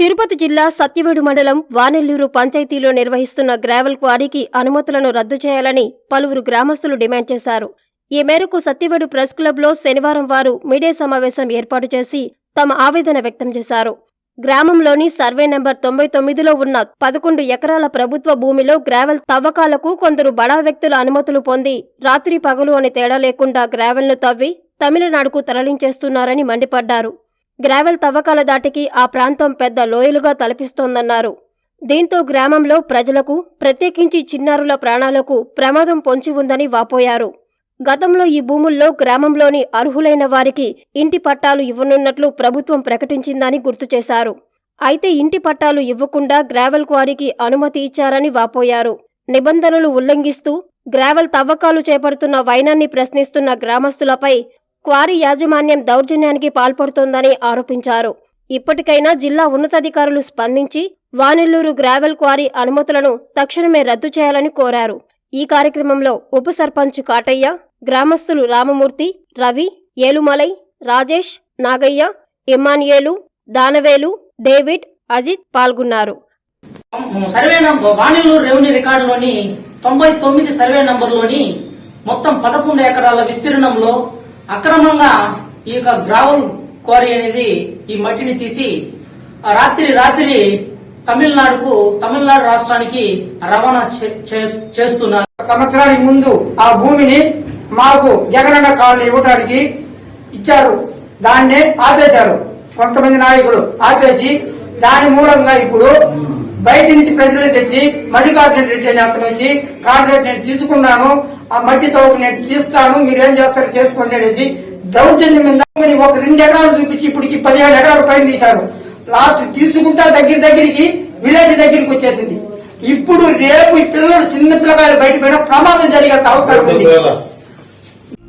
తిరుపతి జిల్లా సత్యవేడు మండలం వానెల్లూరు పంచాయతీలో నిర్వహిస్తున్న గ్రావెల్ క్వారీకి అనుమతులను రద్దు చేయాలని పలువురు గ్రామస్తులు డిమాండ్ చేశారు. ఈ మేరకు సత్యవేడు ప్రెస్ క్లబ్లో శనివారం వారు మీడియా సమావేశం ఏర్పాటు చేసి తమ ఆవేదన వ్యక్తం చేశారు. గ్రామంలోని సర్వే నెంబర్ తొంభై తొమ్మిదిలో ఉన్న పదకొండు ఎకరాల ప్రభుత్వ భూమిలో గ్రావెల్ తవ్వకాలకు కొందరు బడా వ్యక్తుల అనుమతులు పొంది రాత్రి పగలు అని తేడా లేకుండా గ్రావెల్ను తవ్వి తమిళనాడుకు తరలించేస్తున్నారని మండిపడ్డారు. గ్రావెల్ తవ్వకాల దాటికి ఆ ప్రాంతం పెద్ద లోయలుగా తలపిస్తోందన్నారు. దీంతో గ్రామంలో ప్రజలకు ప్రత్యేకించి చిన్నారుల ప్రాణాలకు ప్రమాదం పొంచి ఉందని వాపోయారు. గతంలో ఈ భూముల్లో గ్రామంలోని అర్హులైన వారికి ఇంటి పట్టాలు ఇవ్వనున్నట్లు ప్రభుత్వం ప్రకటించిందని గుర్తు చేశారు. అయితే ఇంటి పట్టాలు ఇవ్వకుండా గ్రావెల్ క్వారీకి అనుమతి ఇచ్చారని వాపోయారు. నిబంధనలు ఉల్లంఘిస్తూ గ్రావెల్ తవ్వకాలు చేపడుతున్న వైనాన్ని ప్రశ్నిస్తున్న గ్రామస్తులపై క్వారీ యాజమాన్యం దౌర్జన్యానికి పాల్పడుతోందని ఆరోపించారు. ఇప్పటికైనా జిల్లా ఉన్నతాధికారులు స్పందించి వానెల్లూరు గ్రావెల్ క్వారీ అనుమతులను తక్షణమే రద్దు చేయాలని కోరారు. ఈ కార్యక్రమంలో ఉప సర్పంచ్ కాటయ్య గ్రామస్తులు రామమూర్తి రవి ఏలుమలై రాజేష్ నాగయ్య ఇమ్మానియేలు దానవేలు డేవిడ్ అజిత్ పాల్గొన్నారు. సర్వే నంబర్ వాణిలూరు రెవెన్యూ రికార్డులోని తొంభై తొమ్మిది సర్వే నంబర్లోని మొత్తం పదకొండు ఎకరాల విస్తీర్ణంలో అక్రమంగా ఈ యొక్క గ్రావల్ క్వారీ అనేది ఈ మట్టిని తీసి ఆ రాత్రి రాత్రి తమిళనాడుకు తమిళనాడు రాష్ట్రానికి రవాణా చే- చే- చేస్తున్నారు. సంవత్సరానికి ముందు ఆ భూమిని మాకు జగనన్న కాలనీ ఇవ్వడానికి ఇచ్చారు. దాన్నే ఆపేశారు. కొంతమంది నాయకులు ఆపేసి దాని మూలంగా ఇప్పుడు బయట నుంచి ప్రజలు తెచ్చి మల్లికార్జున రెడ్డి అని అతను వచ్చి కాంట్రాక్ట్ నేను తీసుకున్నాను ఆ మట్టి తవ్వకు నేను తీస్తాను మీరేం చేస్తారో చేసుకోండి అనేసి దౌర్జన్యం మీద ఒక రెండు ఎకరాలు చూపించి ఇప్పటికి పదిహేడు ఎకరాలు పైన తీశారు. లాస్ట్ తీసుకుంటా దగ్గర దగ్గరికి విలేజ్ దగ్గరికి వచ్చేసింది. ఇప్పుడు రేపు ఈ పిల్లలు చిన్న పిల్లకాయలు బయట పోయినా ప్రమాదం జరిగే అవసరం ఉంది.